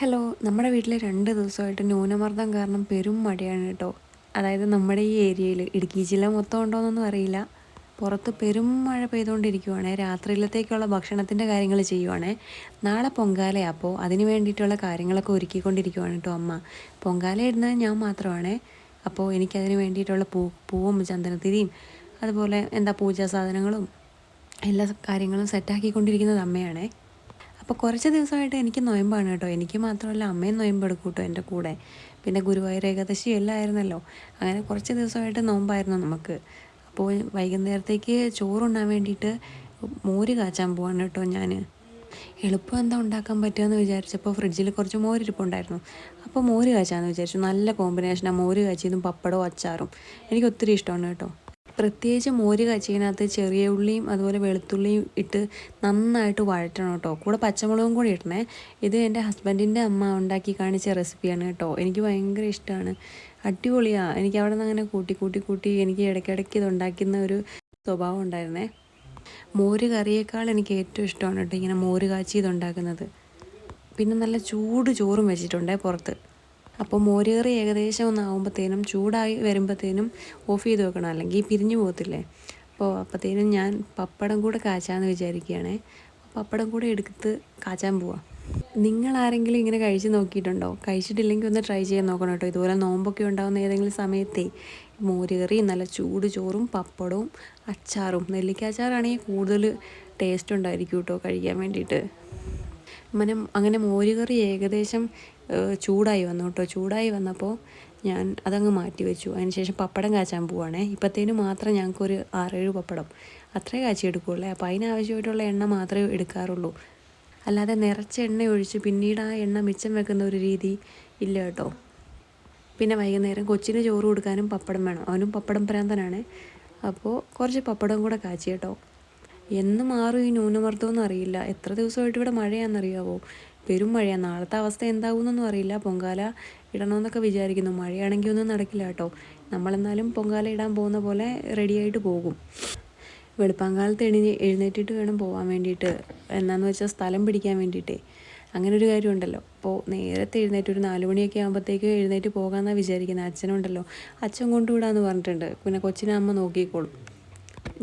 Hello നമ്മുടെ വീട്ടിൽ രണ്ട് ദിവസമായിട്ട് ന്യൂനമർദ്ദം കാരണം പെരും മഴയാണ് കേട്ടോ. അതായത് നമ്മുടെ ഈ ഏരിയയിൽ ഇടുക്കി ജില്ല മൊത്തം ഉണ്ടോയെന്നൊന്നും അറിയില്ല. പുറത്ത് പെരും മഴ പെയ്തുകൊണ്ടിരിക്കുവാണ് രാത്രിയിലത്തേക്കുള്ള ഭക്ഷണത്തിന്റെ കാര്യങ്ങൾ ചെയ്യുവാണ്. നാളെ പൊങ്കാലയാണ് അപ്പോൾ അതിന് വേണ്ടിയിട്ടുള്ള കാര്യങ്ങളൊക്കെ ഒരുക്കിക്കൊണ്ടിരിക്കുവാണ് കേട്ടോ അമ്മ. പൊങ്കാല ഇടുന്നത് ഞാൻ മാത്രമാണേ അപ്പോൾ എനിക്കതിന് വേണ്ടിയിട്ടുള്ള പൂ പൂവും ചന്ദനത്തിരിയും അതുപോലെ എന്താ പൂജാ സാധനങ്ങളും എല്ലാ കാര്യങ്ങളും സെറ്റാക്കിക്കൊണ്ടിരിക്കുന്നത് അമ്മയാണേ. അപ്പോൾ കുറച്ച് ദിവസമായിട്ട് എനിക്ക് നൊയമ്പാണ് കേട്ടോ. എനിക്ക് മാത്രമല്ല അമ്മയും നൊയമ്പെടുക്കും കേട്ടോ എന്റെ കൂടെ. പിന്നെ ഗുരുവായൂർ ഏകാദശി എല്ലാം ആയിരുന്നല്ലോ അങ്ങനെ കുറച്ച് ദിവസമായിട്ട് നോമ്പായിരുന്നു നമുക്ക്. അപ്പോൾ വൈകുന്നേരത്തേക്ക് ചോറുണ്ണാൻ വേണ്ടിയിട്ട് മോര് കാച്ചാൻ പോവാണ് കേട്ടോ ഞാൻ എളുപ്പം എന്താ ഉണ്ടാക്കാൻ പറ്റുമെന്ന് വിചാരിച്ചപ്പോൾ ഫ്രിഡ്ജിൽ കുറച്ച് മോരിരിപ്പുണ്ടായിരുന്നു. അപ്പോൾ മോര് കാച്ചാന്ന് വിചാരിച്ചു. നല്ല കോമ്പിനേഷനാണ് മോര് കാച്ചിയതും പപ്പടവും അച്ചാറും. എനിക്ക് ഒത്തിരി ഇഷ്ടമാണ് കേട്ടോ. പ്രത്യേകിച്ച് മോര് കച്ചിനകത്ത് ചെറിയ ഉള്ളിയും അതുപോലെ വെളുത്തുള്ളിയും ഇട്ട് നന്നായിട്ട് വഴറ്റണം കേട്ടോ. കൂടെ പച്ചമുളകും കൂടി ഇടണേ. ഇത് എന്റെ ഹസ്ബൻഡിന്റെ അമ്മ ഉണ്ടാക്കി കാണിച്ച റെസിപ്പിയാണ് കേട്ടോ. എനിക്ക് ഭയങ്കര ഇഷ്ടമാണ് അടിപൊളിയാണ് എനിക്ക് അവിടെ നിന്ന് അങ്ങനെ കൂട്ടി കൂട്ടി കൂട്ടി എനിക്ക് ഇടയ്ക്കിടയ്ക്ക് ഇത് ഉണ്ടാക്കുന്ന ഒരു സ്വഭാവം ഉണ്ടായിരുന്നേ. മോര് കറിയേക്കാൾ എനിക്ക് ഏറ്റവും ഇഷ്ടമാണ് കേട്ടോ ഇങ്ങനെ മോര് കാച്ചി ഇതുണ്ടാക്കുന്നത് പിന്നെ നല്ല ചൂട് ചോറും വെച്ചിട്ടുണ്ടേ പുറത്ത്. അപ്പോൾ മോരുകറി ഏകദേശം ഒന്നാകുമ്പോഴത്തേനും ചൂടായി വരുമ്പോഴത്തേനും ഓഫ് ചെയ്ത് വെക്കണം. അല്ലെങ്കിൽ പിരിഞ്ഞു പോകത്തില്ലേ? അപ്പോൾ അപ്പോഴത്തേനും ഞാൻ പപ്പടം കൂടെ കാച്ചാന്ന് വിചാരിക്കുകയാണേ. പപ്പടം കൂടെ എടുത്ത് കാച്ചാൻ പോവാം. നിങ്ങൾ ആരെങ്കിലും ഇങ്ങനെ കഴിച്ച് നോക്കിയിട്ടുണ്ടോ? കഴിച്ചിട്ടില്ലെങ്കിൽ ഒന്ന് ട്രൈ ചെയ്യാൻ നോക്കണം കേട്ടോ. ഇതുപോലെ നോമ്പൊക്കെ ഉണ്ടാകുന്ന ഏതെങ്കിലും സമയത്തേ മോരുകറി നല്ല ചൂട് ചോറും പപ്പടവും അച്ചാറും നെല്ലിക്ക നെല്ലിക്കാച്ചാറാണെങ്കിൽ കൂടുതൽ ടേസ്റ്റ് ഉണ്ടായിരിക്കും കേട്ടോ കഴിക്കാൻ വേണ്ടിയിട്ട്. അങ്ങനെ അങ്ങനെ മോരുകറി ഏകദേശം ചൂടായി വന്നു കേട്ടോ. ചൂടായി വന്നപ്പോൾ ഞാൻ അതങ്ങ് മാറ്റി വെച്ചു. അതിന് ശേഷം പപ്പടം കാച്ചാൻ പോവുകയാണേ ഇപ്പോഴത്തേനും മാത്രം ഞങ്ങൾക്കൊരു ആറേഴ് പപ്പടം. അത്രേ കാച്ചി എടുക്കുകയുള്ളേ അപ്പോൾ അതിനാവശ്യമായിട്ടുള്ള എണ്ണ മാത്രമേ എടുക്കാറുള്ളൂ. അല്ലാതെ നിറച്ച എണ്ണ ഒഴിച്ച് പിന്നീട് ആ എണ്ണ മിച്ചം വെക്കുന്ന ഒരു രീതി ഇല്ല കേട്ടോ. പിന്നെ വൈകുന്നേരം കൊച്ചിന് ചോറ് കൊടുക്കാനും പപ്പടം വേണം. അവനും പപ്പടം പ്രാന്തനാണ്. അപ്പോൾ കുറച്ച് പപ്പടം കൂടെ കാച്ചി കേട്ടോ. എന്ന് മാറും ഈ ന്യൂനമർദ്ദമെന്ന് അറിയില്ല എത്ര ദിവസമായിട്ട് ഇവിടെ മഴയാണെന്നറിയാവോ? പെരും മഴയാണ് നാളത്തെ അവസ്ഥ എന്താകുമെന്നൊന്നും അറിയില്ല. പൊങ്കാല ഇടണമെന്നൊക്കെ വിചാരിക്കുന്നു. മഴയാണെങ്കിൽ ഒന്നും നടക്കില്ല കേട്ടോ. നമ്മളെന്നാലും പൊങ്കാല ഇടാൻ പോകുന്ന പോലെ റെഡിയായിട്ട് പോകും. വെളുപ്പാങ്കാലത്ത് എണീ എഴുന്നേറ്റിട്ട് വേണം പോകാൻ വേണ്ടിയിട്ട്. എന്നാന്ന് വെച്ചാൽ സ്ഥലം പിടിക്കാൻ വേണ്ടിയിട്ടേ. അങ്ങനെ ഒരു കാര്യമുണ്ടല്ലോ. അപ്പോൾ നേരത്തെ എഴുന്നേറ്റ് ഒരു നാല് മണിയൊക്കെ ആകുമ്പോഴത്തേക്ക് എഴുന്നേറ്റ് പോകാമെന്നാണ് വിചാരിക്കുന്നത് അച്ഛനുണ്ടല്ലോ. അച്ഛൻ കൊണ്ടുവിടാമെന്ന് പറഞ്ഞിട്ടുണ്ട്. പിന്നെ കൊച്ചിനെ അമ്മ നോക്കിക്കോളും.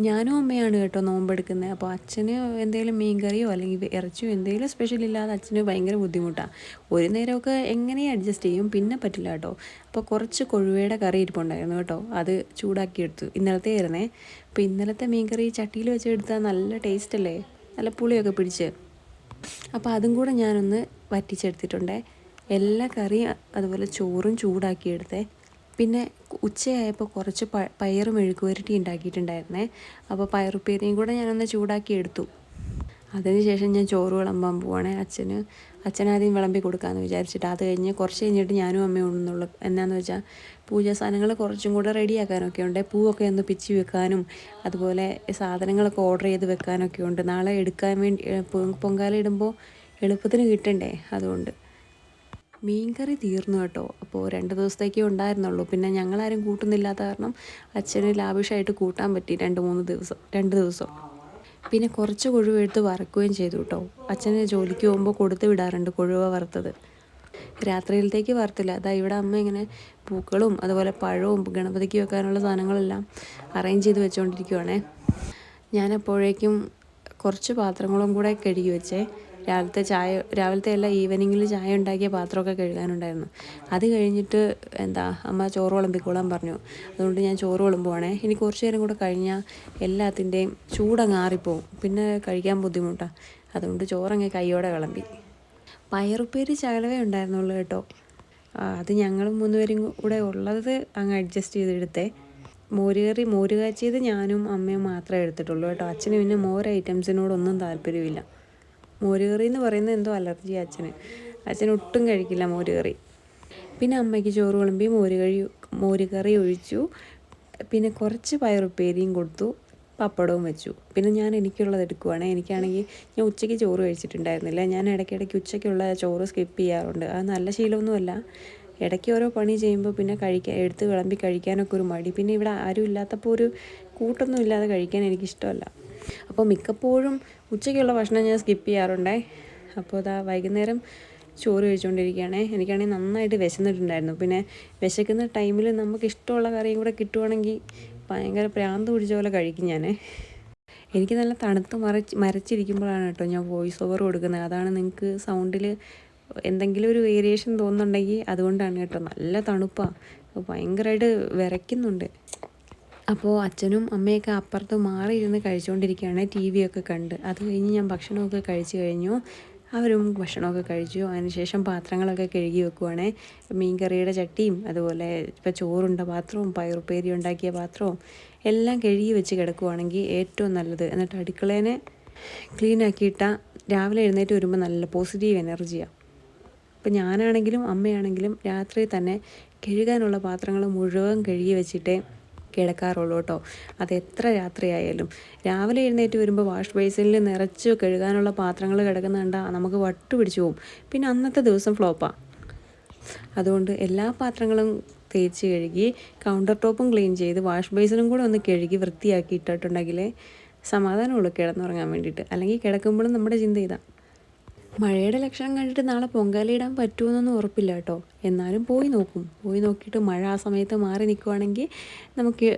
ഞാനും അമ്മയാണ് കേട്ടോ നോമ്പെടുക്കുന്നത്. അപ്പോൾ അച്ഛന് എന്തെങ്കിലും മീൻ കറിയോ അല്ലെങ്കിൽ ഇറച്ചിയോ എന്തെങ്കിലും സ്പെഷ്യൽ ഇല്ലാതെ അച്ഛന് ഭയങ്കര ബുദ്ധിമുട്ടാണ് ഒരു നേരമൊക്കെ എങ്ങനെയും അഡ്ജസ്റ്റ് ചെയ്യും പിന്നെ പറ്റില്ല കേട്ടോ. അപ്പോൾ കുറച്ച് കൊഴുവയുടെ കറി ഇരിപ്പുണ്ടായിരുന്നു കേട്ടോ. അത് ചൂടാക്കി എടുത്തു. ഇന്നലത്തെ ആയിരുന്നേ. അപ്പോൾ ഇന്നലത്തെ മീൻകറി ചട്ടിയിൽ വെച്ച് എടുത്താൽ നല്ല ടേസ്റ്റ് അല്ലേ? നല്ല പുളിയൊക്കെ പിടിച്ച്. അപ്പോൾ അതും കൂടെ ഞാനൊന്ന് വറ്റിച്ചെടുത്തിട്ടുണ്ടേ. എല്ലാ കറിയും അതുപോലെ ചോറും ചൂടാക്കി എടുത്തേ. പിന്നെ ഉച്ചയായപ്പോൾ കുറച്ച് പ പയറും മെഴുക്കുവരട്ടി ഉണ്ടാക്കിയിട്ടുണ്ടായിരുന്നേ അപ്പോൾ പയറുപ്പേരിയും കൂടെ ഞാനൊന്ന് ചൂടാക്കി എടുത്തു. അതിനുശേഷം ഞാൻ ചോറ് വിളമ്പാൻ പോവാണേ. അച്ഛന് അച്ഛനാദ്യം വിളമ്പി കൊടുക്കാമെന്ന് വിചാരിച്ചിട്ട് അത് കഴിഞ്ഞ് കുറച്ച് കഴിഞ്ഞിട്ട് ഞാനും അമ്മയും ഉണ്ടെന്നുള്ളു എന്നാന്ന് വെച്ചാൽ പൂജാ സാധനങ്ങൾ കുറച്ചും കൂടെ റെഡിയാക്കാനൊക്കെ ഉണ്ട്. പൂവൊക്കെ ഒന്ന് പിച്ചി വെക്കാനും അതുപോലെ സാധനങ്ങളൊക്കെ ഓർഡർ ചെയ്ത് വെക്കാനൊക്കെ ഉണ്ട്. നാളെ എടുക്കാൻ വേണ്ടി പൊങ്കാല ഇടുമ്പോൾ എളുപ്പത്തിന് കിട്ടണ്ടേ അതുകൊണ്ട്. മീൻകറി തീർന്നു കേട്ടോ. അപ്പോൾ രണ്ട് ദിവസത്തേക്കേ ഉണ്ടായിരുന്നുള്ളൂ. പിന്നെ ഞങ്ങളാരും കൂട്ടുന്നില്ലാത്ത കാരണം അച്ഛന് ലാവിഷായിട്ട് കൂട്ടാൻ പറ്റി രണ്ട് മൂന്ന് ദിവസം രണ്ട് ദിവസം. പിന്നെ കുറച്ച് കൊഴുവ എടുത്ത് വറക്കുകയും ചെയ്തു കേട്ടോ. അച്ഛനെ ജോലിക്ക് പോകുമ്പോൾ കൊടുത്ത് വിടാറുണ്ട് കൊഴുവ വറുത്തത്. രാത്രിയിലത്തേക്ക് വറുത്തില്ല. അതാ ഇവിടെ അമ്മ ഇങ്ങനെ പൂക്കളും അതുപോലെ പഴവും ഗണപതിക്ക് വെക്കാനുള്ള സാധനങ്ങളെല്ലാം അറേഞ്ച് ചെയ്ത് വെച്ചുകൊണ്ടിരിക്കുവാണേ ഞാനപ്പോഴേക്കും കുറച്ച് പാത്രങ്ങളും കൂടെ കഴുകി വെച്ചേ. രാവിലത്തെ ചായ രാവിലത്തെ അല്ല ഈവനിങ്ങിൽ ചായ ഉണ്ടാക്കിയ പാത്രമൊക്കെ കഴുകാനുണ്ടായിരുന്നു. അത് കഴിഞ്ഞിട്ട് എന്താ അമ്മ ചോറ് വിളമ്പിക്കോളാൻ പറഞ്ഞു. അതുകൊണ്ട് ഞാൻ ചോറ് വിളമ്പുവാണേ. ഇനി കുറച്ച് നേരം കൂടെ കഴിഞ്ഞാൽ എല്ലാത്തിന്റെയും ചൂടങ്ങ് ആറിപ്പോവും പിന്നെ കഴിക്കാൻ ബുദ്ധിമുട്ടാണ് അതുകൊണ്ട് ചോറങ്ങ് കൈയോടെ വിളമ്പി. പയറുപ്പേര് ചകലവേ ഉണ്ടായിരുന്നുള്ളൂ കേട്ടോ. അത് ഞങ്ങളും മൂന്നുപേരും കൂടെ ഉള്ളത് അങ്ങ് അഡ്ജസ്റ്റ് ചെയ്തെടുത്തേ. മോരുകറി മോര് കാച്ചിയത് ഞാനും അമ്മയും മാത്രമേ എടുത്തിട്ടുള്ളൂ കേട്ടോ. അച്ഛനും പിന്നെ മോര് ഐറ്റംസിനോടൊന്നും താല്പര്യമില്ല. മോരുകറി എന്ന് പറയുന്നത് എന്തോ അലർജി അച്ഛന്. അച്ഛൻ ഒട്ടും കഴിക്കില്ല മോരുകറി. പിന്നെ അമ്മയ്ക്ക് ചോറ് വിളമ്പി മോരുകറി മോരുകറി ഒഴിച്ചു. പിന്നെ കുറച്ച് പയറുപ്പേരിയും കൊടുത്തു പപ്പടവും വെച്ചു. പിന്നെ ഞാൻ എനിക്കുള്ളത് എടുക്കുവാണ്. എനിക്കാണെങ്കിൽ ഞാൻ ഉച്ചയ്ക്ക് ചോറ് കഴിച്ചിട്ടുണ്ടായിരുന്നില്ല. ഞാൻ ഇടയ്ക്കിടയ്ക്ക് ഉച്ചയ്ക്കുള്ള ചോറ് സ്കിപ്പ് ചെയ്യാറുണ്ട്. അത് നല്ല ശീലമൊന്നുമല്ല. ഇടയ്ക്ക് ഓരോ പണി ചെയ്യുമ്പോൾ പിന്നെ കഴിക്കാൻ എടുത്ത് വിളമ്പി കഴിക്കാനൊക്കെ ഒരു മടി. പിന്നെ ഇവിടെ ആരും ഇല്ലാത്തപ്പോൾ ഒരു കൂട്ടൊന്നും ഇല്ലാതെ കഴിക്കാൻ എനിക്കിഷ്ടമല്ല. അപ്പോൾ മിക്കപ്പോഴും ഉച്ചയ്ക്കുള്ള ഭക്ഷണം ഞാൻ സ്കിപ്പ് ചെയ്യാറുണ്ടേ. അപ്പോൾ അതാ വൈകുന്നേരം ചോറ് കഴിച്ചുകൊണ്ടിരിക്കുകയാണേ. എനിക്കാണെങ്കിൽ നന്നായിട്ട് വിശന്നിട്ടുണ്ടായിരുന്നു. പിന്നെ വിശക്കുന്ന ടൈമിൽ നമുക്ക് ഇഷ്ടമുള്ള കറിയും കൂടെ കിട്ടുവാണെങ്കിൽ ഭയങ്കര പ്രാന്ത് പിടിച്ച പോലെ കഴിക്കും ഞാൻ എനിക്ക് നല്ല തണുത്ത് മറച്ച് മരച്ചിരിക്കുമ്പോഴാണ് കേട്ടോ ഞാൻ വോയിസ് ഓവർ കൊടുക്കുന്നത്. അതാണ് നിങ്ങൾക്ക് സൗണ്ടിൽ എന്തെങ്കിലും ഒരു വേരിയേഷൻ തോന്നുന്നുണ്ടെങ്കിൽ അതുകൊണ്ടാണ് കേട്ടോ. നല്ല തണുപ്പാണ് ഭയങ്കരമായിട്ട് വിറയ്ക്കുന്നുണ്ട്. അപ്പോൾ അച്ഛനും അമ്മയൊക്കെ അപ്പുറത്ത് മാറി ഇരുന്ന് കഴിച്ചുകൊണ്ടിരിക്കുകയാണ് ടി വി ഒക്കെ കണ്ട്. അത് കഴിഞ്ഞ് ഞാൻ ഭക്ഷണമൊക്കെ കഴിച്ചു കഴിഞ്ഞു. അവരും ഭക്ഷണമൊക്കെ കഴിച്ചു. അതിനുശേഷം പാത്രങ്ങളൊക്കെ കഴുകി വെക്കുവാണ്. മീൻകറിയുടെ ചട്ടിയും അതുപോലെ ഇപ്പോൾ ചോറുണ്ട പാത്രവും പയറുപ്പേരി ഉണ്ടാക്കിയ പാത്രവും എല്ലാം കഴുകി വെച്ച് കിടക്കുവാണെങ്കിൽ ഏറ്റവും നല്ലത്. എന്നിട്ട് അടുക്കളേനെ ക്ലീൻ ആക്കിയിട്ടാൽ രാവിലെ എഴുന്നേറ്റ് വരുമ്പോൾ നല്ല പോസിറ്റീവ് എനർജിയാണ് ഇപ്പം ഞാനാണെങ്കിലും അമ്മയാണെങ്കിലും രാത്രി തന്നെ കഴുകാനുള്ള പാത്രങ്ങൾ മുഴുവൻ കഴുകി വെച്ചിട്ടേ കിടക്കാറുള്ളൂ കേട്ടോ. അത് എത്ര രാത്രിയായാലും. രാവിലെ എഴുന്നേറ്റ് വരുമ്പോൾ വാഷ് ബേസിനിൽ നിറച്ച് കഴുകാനുള്ള പാത്രങ്ങൾ കിടക്കുന്നുണ്ട് നമുക്ക് വട്ടു പിടിച്ചു പോകും പിന്നെ അന്നത്തെ ദിവസം ഫ്ലോപ്പാണ് അതുകൊണ്ട് എല്ലാ പാത്രങ്ങളും തേച്ച് കഴുകി കൗണ്ടർ ടോപ്പും ക്ലീൻ ചെയ്ത് വാഷ് ബേസിനും കൂടെ ഒന്ന് കഴുകി വൃത്തിയാക്കി ഇട്ടിട്ടുണ്ടെങ്കിലേ സമാധാനമുള്ളൂ കിടന്നുറങ്ങാൻ വേണ്ടിയിട്ട്. അല്ലെങ്കിൽ കിടക്കുമ്പോഴും നമ്മുടെ ചിന്ത ഇതാണ് മഴയുടെ ലക്ഷണം കണ്ടിട്ട് നാളെ പൊങ്കാലയിടാൻ പറ്റുമെന്നൊന്നും ഉറപ്പില്ല കേട്ടോ. എന്നാലും പോയി നോക്കും. പോയി നോക്കിയിട്ട് മഴ ആ സമയത്ത് മാറി നിൽക്കുവാണെങ്കിൽ നമുക്ക്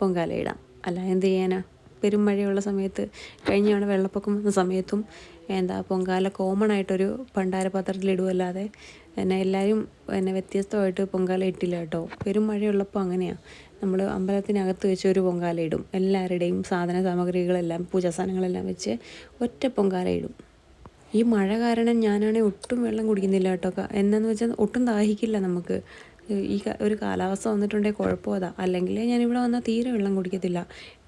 പൊങ്കാലയിടാം അല്ല എന്ത് ചെയ്യാനാ? പെരും മഴയുള്ള സമയത്ത് കഴിഞ്ഞ തവണ വെള്ളപ്പൊക്കം വന്ന സമയത്തും എന്താ പൊങ്കാല കോമൺ ആയിട്ടൊരു പണ്ടാര പാത്രത്തിലിടുമല്ലാതെ എന്നെ എല്ലാവരും എന്നെ വ്യത്യസ്തമായിട്ട് പൊങ്കാല ഇട്ടില്ല കേട്ടോ. പെരും മഴയുള്ളപ്പോൾ അങ്ങനെയാണ് നമ്മൾ അമ്പലത്തിനകത്ത് വെച്ച് ഒരു പൊങ്കാല ഇടും. എല്ലാവരുടെയും സാധന സാമഗ്രികളെല്ലാം പൂജാ സാധനങ്ങളെല്ലാം വെച്ച് ഒറ്റ പൊങ്കാല ഇടും. ഈ മഴ കാരണം ഞാനാണെങ്കിൽ ഒട്ടും വെള്ളം കുടിക്കുന്നില്ല കേട്ടോ. എന്നാന്ന് വെച്ചാൽ ഒട്ടും ദാഹിക്കില്ല നമുക്ക്. ഈ ഒരു കാലാവസ്ഥ വന്നിട്ടുണ്ടെങ്കിൽ കുഴപ്പമതാ അല്ലെങ്കിൽ ഞാനിവിടെ വന്നാൽ തീരെ വെള്ളം കുടിക്കത്തില്ല.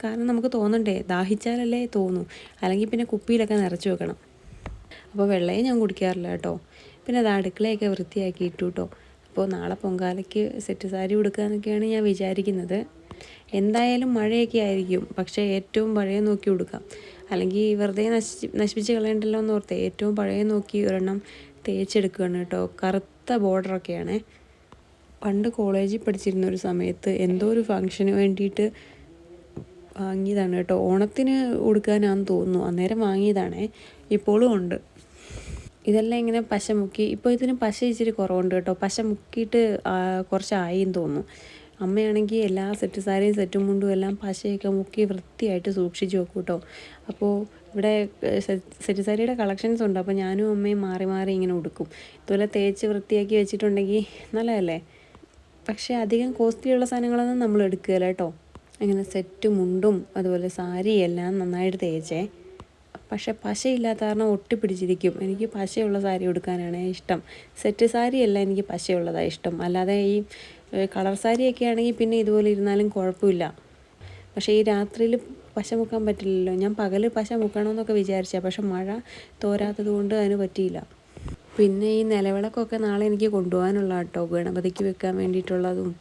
കാരണം നമുക്ക് തോന്നണ്ടേ ദാഹിച്ചാലല്ലേ തോന്നൂ. അല്ലെങ്കിൽ പിന്നെ കുപ്പിയിലൊക്കെ നിറച്ച് വെക്കണം. അപ്പോൾ വെള്ളമേ ഞാൻ കുടിക്കാറില്ല കേട്ടോ. പിന്നെ അത് അടുക്കളയൊക്കെ വൃത്തിയാക്കി ഇട്ടു കേട്ടോ അപ്പോൾ നാളെ പൊങ്കാലയ്ക്ക് സെറ്റ് സാരി ഉടുക്കുക ഞാൻ വിചാരിക്കുന്നത്. എന്തായാലും മഴയൊക്കെ ആയിരിക്കും. പക്ഷേ ഏറ്റവും പഴയ നോക്കി ഉടുക്കാം. അല്ലെങ്കിൽ വെറുതെ നശിച്ച് നശിപ്പിച്ച് കളയണ്ടല്ലോ എന്ന് ഓർത്ത് ഏറ്റവും പഴയ നോക്കി ഒരെണ്ണം തേച്ചെടുക്കുകയാണ് കേട്ടോ. കറുത്ത ബോർഡറൊക്കെയാണ് പണ്ട് കോളേജിൽ പഠിച്ചിരുന്ന ഒരു സമയത്ത് എന്തോ ഒരു ഫങ്ഷന് വേണ്ടിയിട്ട് വാങ്ങിയതാണ് കേട്ടോ. ഓണത്തിന് ഉടുക്കാനാന്ന് തോന്നുന്നു. അന്നേരം വാങ്ങിയതാണേ. ഇപ്പോഴും ഉണ്ട്. ഇതെല്ലാം ഇങ്ങനെ പശ മുക്കി ഇപ്പോൾ ഇതിന് പശ ഇച്ചിരി കുറവുണ്ട് കേട്ടോ. പശ മുക്കിയിട്ട് കുറച്ചായി തോന്നുന്നു. അമ്മയാണെങ്കിൽ എല്ലാ സെറ്റ് സാരിയും സെറ്റും മുണ്ടും എല്ലാം പശയൊക്കെ മുക്കി വൃത്തിയായിട്ട് സൂക്ഷിച്ച് വെക്കും കേട്ടോ. അപ്പോൾ ഇവിടെ സെറ്റ് സാരിയുടെ കളക്ഷൻസ് ഉണ്ട്. അപ്പോൾ ഞാനും അമ്മയും മാറി മാറി ഇങ്ങനെ ഉടുക്കും. ഇതുപോലെ തേച്ച് വൃത്തിയാക്കി വെച്ചിട്ടുണ്ടെങ്കിൽ നല്ലതല്ലേ? പക്ഷേ അധികം കോസ്റ്റ്ലിയുള്ള സാധനങ്ങളൊന്നും നമ്മൾ എടുക്കുകയില്ല കേട്ടോ. അങ്ങനെ സെറ്റ് മുണ്ടും അതുപോലെ സാരി എല്ലാം നന്നായിട്ട് തേച്ചേ. പക്ഷെ പശയില്ലാത്ത കാരണം ഒട്ടിപ്പിടിച്ചിരിക്കും. എനിക്ക് പശയുള്ള സാരി ഉടുക്കാനാണ് ഇഷ്ടം. സെറ്റ് സാരിയല്ല എനിക്ക് പശയുള്ളതാണ് ഇഷ്ടം. അല്ലാതെ ഈ കളർ സാരിയൊക്കെ ആണെങ്കിൽ പിന്നെ ഇതുപോലെ ഇരുന്നാലും കുഴപ്പമില്ല. പക്ഷേ ഈ രാത്രിയിൽ പശ മുക്കാൻ പറ്റില്ലല്ലോ. ഞാൻ പകൽ പശ മുക്കണമെന്നൊക്കെ വിചാരിച്ചാൽ പക്ഷെ മഴ തോരാത്തത് കൊണ്ട് അതിന് പറ്റിയില്ല. പിന്നെ ഈ നിലവിളക്കൊക്കെ നാളെ എനിക്ക് കൊണ്ടുപോകാനുള്ള കേട്ടോ ഗണപതിക്ക് വെക്കാൻ വേണ്ടിയിട്ടുള്ളതും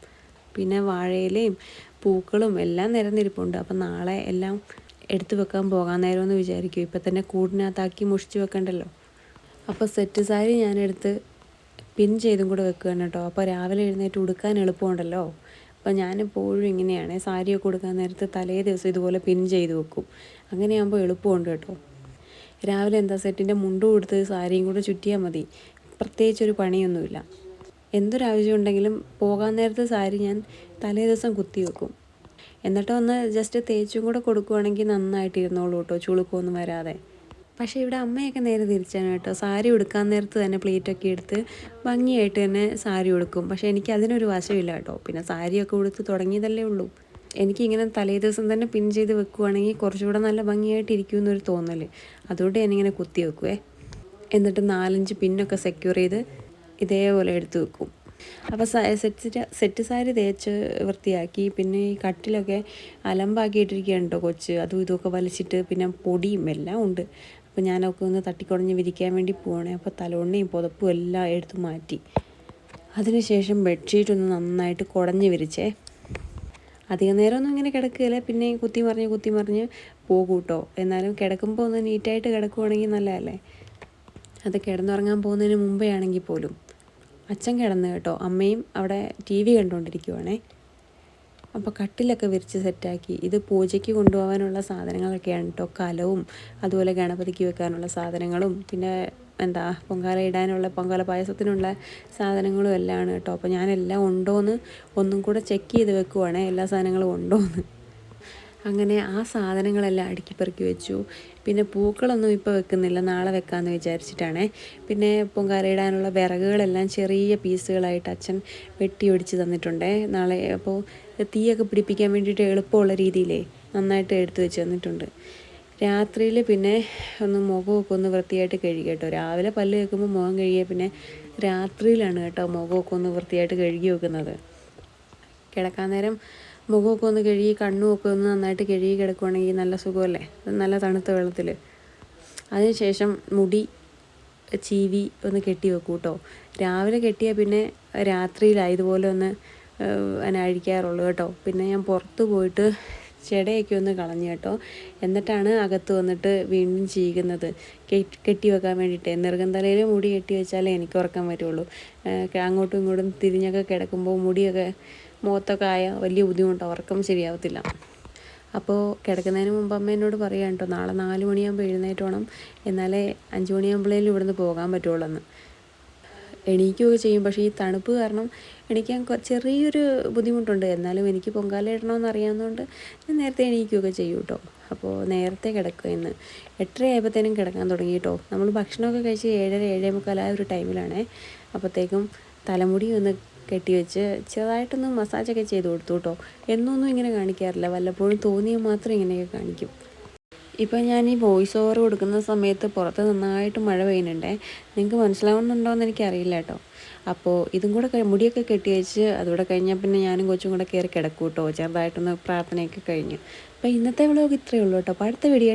പിന്നെ വാഴയിലയും പൂക്കളും എല്ലാം നിരന്നിരിപ്പുണ്ട്. അപ്പം നാളെ എല്ലാം എടുത്തു വെക്കാൻ പോകാൻ നേരമെന്ന് വിചാരിക്കും ഇപ്പം തന്നെ കൂടിനകത്താക്കി മുഷിച്ച് വെക്കണ്ടല്ലോ. അപ്പോൾ സെറ്റ് സാരി ഞാനെടുത്ത് പിൻ ചെയ്തും കൂടെ വെക്കുകയാണ് കേട്ടോ. അപ്പോൾ രാവിലെ എഴുന്നേറ്റ് ഉടുക്കാൻ എളുപ്പമുണ്ടല്ലോ. അപ്പോൾ ഞാനെപ്പോഴും ഇങ്ങനെയാണ് സാരിയൊക്കെ ഉടുക്കാൻ നേരത്ത് തലേ ദിവസം ഇതുപോലെ പിൻ ചെയ്ത് വെക്കും. അങ്ങനെയാകുമ്പോൾ എളുപ്പമുണ്ട് കേട്ടോ. രാവിലെ എന്താ സെറ്റിന്റെ മുണ്ടും കൊടുത്ത് സാരിയും കൂടെ ചുറ്റിയാൽ മതി. പ്രത്യേകിച്ചൊരു പണിയൊന്നുമില്ല. എന്തൊരാവശ്യം ഉണ്ടെങ്കിലും പോകാൻ നേരത്തെ സാരി ഞാൻ തലേ ദിവസം കുത്തി വെക്കും. എന്നിട്ട് ഒന്ന് ജസ്റ്റ് തേച്ചും കൂടെ കൊടുക്കുവാണെങ്കിൽ നന്നായിട്ട് ഇരുന്നോളൂ കേട്ടോ. ചുളുക്കൊന്നും വരാതെ. പക്ഷേ ഇവിടെ അമ്മയൊക്കെ നേരെ തിരിച്ചാണ് കേട്ടോ. സാരി ഉടുക്കാൻ നേരത്ത് തന്നെ പ്ലേറ്റൊക്കെ എടുത്ത് ഭംഗിയായിട്ട് തന്നെ സാരി ഉടുക്കും. പക്ഷേ എനിക്ക് അതിനൊരു വശമില്ല കേട്ടോ. പിന്നെ സാരിയൊക്കെ ഉടുത്ത് തുടങ്ങിയതല്ലേ ഉള്ളൂ. എനിക്കിങ്ങനെ തലേ ദിവസം തന്നെ പിൻ ചെയ്ത് വെക്കുവാണെങ്കിൽ കുറച്ചുകൂടെ നല്ല ഭംഗിയായിട്ട് ഇരിക്കുമെന്നൊരു തോന്നൽ. അതുകൊണ്ട് ഞാനിങ്ങനെ കുത്തി വെക്കുവേ. എന്നിട്ട് നാലഞ്ച് പിന്നൊക്കെ സെക്യൂർ ചെയ്ത് ഇതേപോലെ എടുത്ത് വെക്കും. അപ്പോൾ സെറ്റ് സെറ്റ് സാരി തേച്ച് വൃത്തിയാക്കി പിന്നെ ഈ കട്ടിലൊക്കെ അലമ്പാക്കിയിട്ടിരിക്കുകയാണ് കേട്ടോ കൊച്ച്. അതും ഇതുമൊക്കെ വലിച്ചിട്ട് പിന്നെ പൊടിയും എല്ലാം ഉണ്ട്. അപ്പോൾ ഞാനൊക്കെ ഒന്ന് തട്ടിക്കുടഞ്ഞ് വിരിക്കാൻ വേണ്ടി പോവാണേ. അപ്പോൾ തലോണ്ണയും പുതപ്പും എല്ലാം എടുത്ത് മാറ്റി. അതിനുശേഷം ബെഡ്ഷീറ്റ് ഒന്ന് നന്നായിട്ട് കുടഞ്ഞ് വിരിച്ചേ. അധികം നേരമൊന്നും ഇങ്ങനെ കിടക്കുകയില്ല. പിന്നെ കുത്തി മറിഞ്ഞ് കുത്തി മറിഞ്ഞ് പോകൂട്ടോ. കേട്ടോ എന്നാലും കിടക്കുമ്പോൾ ഒന്ന് നീറ്റായിട്ട് കിടക്കുവാണെങ്കിൽ നല്ലതല്ലേ? അത് കിടന്നുറങ്ങാൻ പോകുന്നതിന് മുമ്പേ ആണെങ്കിൽ പോലും. അച്ഛൻ കിടന്ന് കേട്ടോ. അമ്മയും അവിടെ ടി വി കണ്ടുകൊണ്ടിരിക്കുവാണേ. അപ്പോൾ കട്ടിലൊക്കെ വിരിച്ച് സെറ്റാക്കി. ഇത് പൂജയ്ക്ക് കൊണ്ടുപോകാനുള്ള സാധനങ്ങളൊക്കെയാണ് കേട്ടോ കലവും അതുപോലെ ഗണപതിക്ക് വെക്കാനുള്ള സാധനങ്ങളും പിന്നെ എന്താ പൊങ്കാല ഇടാനുള്ള പൊങ്കാല പായസത്തിനുള്ള സാധനങ്ങളും എല്ലാം ആണ് കേട്ടോ അപ്പോൾ ഞാനെല്ലാം ഉണ്ടോയെന്ന് ഒന്നും കൂടെ ചെക്ക് ചെയ്ത് വെക്കുവാണേ. എല്ലാ സാധനങ്ങളും ഉണ്ടോയെന്ന് അങ്ങനെ ആ സാധനങ്ങളെല്ലാം അടുക്കി പെറുക്കി വെച്ചു. പിന്നെ പൂക്കളൊന്നും ഇപ്പോൾ വെക്കുന്നില്ല. നാളെ വെക്കാമെന്ന് വിചാരിച്ചിട്ടാണ്. പിന്നെ പൊങ്കാലയിടാനുള്ള വിറകുകളെല്ലാം ചെറിയ പീസുകളായിട്ട് അച്ഛൻ വെട്ടി ഒടിച്ച് തന്നിട്ടുണ്ടേ. നാളെ അപ്പോൾ തീയൊക്കെ പിടിപ്പിക്കാൻ വേണ്ടിയിട്ട് എളുപ്പമുള്ള രീതിയിലേ നന്നായിട്ട് എടുത്തു വെച്ച് തന്നിട്ടുണ്ട്. രാത്രിയിൽ പിന്നെ ഒന്ന് മുഖമൊക്കെ ഒന്ന് വൃത്തിയായിട്ട് കഴുകി കേട്ടോ. രാവിലെ പല്ല് കേൾക്കുമ്പോൾ മുഖം കഴുകിയ പിന്നെ രാത്രിയിലാണ് കേട്ടോ മുഖമൊക്കെ ഒന്ന് വൃത്തിയായിട്ട് കഴുകി വെക്കുന്നത്. കിടക്കാൻ നേരം മുഖമൊക്കെ ഒന്ന് കഴുകി കണ്ണുമൊക്കെ ഒന്ന് നന്നായിട്ട് കഴുകി കിടക്കുവാണെങ്കിൽ നല്ല സുഖമല്ലേ? നല്ല തണുത്ത വെള്ളത്തിൽ അതിനുശേഷം മുടി ചീവി ഒന്ന് കെട്ടി വെക്കും കേട്ടോ. രാവിലെ കെട്ടിയാൽ പിന്നെ രാത്രിയിലായതുപോലെ ഒന്ന് അതിനെ അഴിക്കാറുള്ളൂ കേട്ടോ. പിന്നെ ഞാൻ പുറത്ത് പോയിട്ട് ചെടയൊക്കെ ഒന്ന് കളഞ്ഞു കേട്ടോ. എന്നിട്ടാണ് അകത്ത് വന്നിട്ട് വീണ്ടും ചീകുന്നത്. കെട്ടി വെക്കാൻ വേണ്ടിയിട്ട്. നിർഗന്ധലയിൽ മുടി കെട്ടി വെച്ചാലേ എനിക്ക് ഉറക്കാൻ പറ്റുള്ളൂ അങ്ങോട്ടും ഇങ്ങോട്ടും തിരിഞ്ഞൊക്കെ കിടക്കുമ്പോൾ മുടിയൊക്കെ മുഖത്തൊക്കെ ആയ വലിയ ബുദ്ധിമുട്ടാണ് ഉറക്കം ശരിയാവത്തില്ല. അപ്പോൾ കിടക്കുന്നതിന് മുമ്പ് അമ്മ എന്നോട് പറയാം കേട്ടോ നാളെ നാല് മണിയാകുമ്പോൾ എഴുന്നേറ്റ് വേണം എന്നാലേ അഞ്ച് മണിയാകുമ്പോഴേലും ഇവിടുന്ന് പോകാൻ പറ്റുള്ളൂ എന്ന് എണീക്കുകയൊക്കെ ചെയ്യും. പക്ഷേ ഈ തണുപ്പ് കാരണം എണീക്കാൻ ചെറിയൊരു ബുദ്ധിമുട്ടുണ്ട്. എന്നാലും എനിക്ക് പൊങ്കാല ഇടണമെന്ന് അറിയാവുന്നതുകൊണ്ട് ഞാൻ നേരത്തെ എണീക്കുകയൊക്കെ ചെയ്യും കേട്ടോ അപ്പോൾ നേരത്തെ കിടക്കുക ഇന്ന്. എട്ടര ആയപ്പോഴത്തേനും കിടക്കാൻ തുടങ്ങി കേട്ടോ നമ്മൾ ഭക്ഷണമൊക്കെ കഴിച്ച് ഏഴര ഏഴേ മുക്കാലായ ഒരു ടൈമിലാണേ. അപ്പോഴത്തേക്കും തലമുടി ഒന്ന് കെട്ടിവെച്ച് ചെറുതായിട്ടൊന്ന് മസാജൊക്കെ ചെയ്ത് കൊടുത്തു കേട്ടോ എന്നൊന്നും ഇങ്ങനെ കാണിക്കാറില്ല. വല്ലപ്പോഴും തോന്നിയാൽ മാത്രം ഇങ്ങനെയൊക്കെ കാണിക്കും. ഇപ്പം ഞാൻ ഈ വോയിസ് ഓവർ കൊടുക്കുന്ന സമയത്ത് പുറത്ത് നന്നായിട്ട് മഴ പെയ്യുന്നുണ്ടേ നിങ്ങൾക്ക് മനസ്സിലാവുന്നുണ്ടോ എന്ന് എനിക്കറിയില്ല കേട്ടോ. അപ്പോൾ ഇതും കൂടെ മുടിയൊക്കെ കെട്ടി വെച്ച് അതുകൂടെ കഴിഞ്ഞാൽ പിന്നെ ഞാനും കൊച്ചും കൂടെ കയറി കിടക്കൂട്ടോ കേട്ടോ ചെറുതായിട്ടൊന്ന് പ്രാർത്ഥനയൊക്കെ കഴിഞ്ഞു. അപ്പോൾ ഇന്നത്തെ വ്ളോഗ് ഇത്രയേ ഉള്ളൂ കേട്ടോ. അപ്പോൾ അടുത്ത വീഡിയോ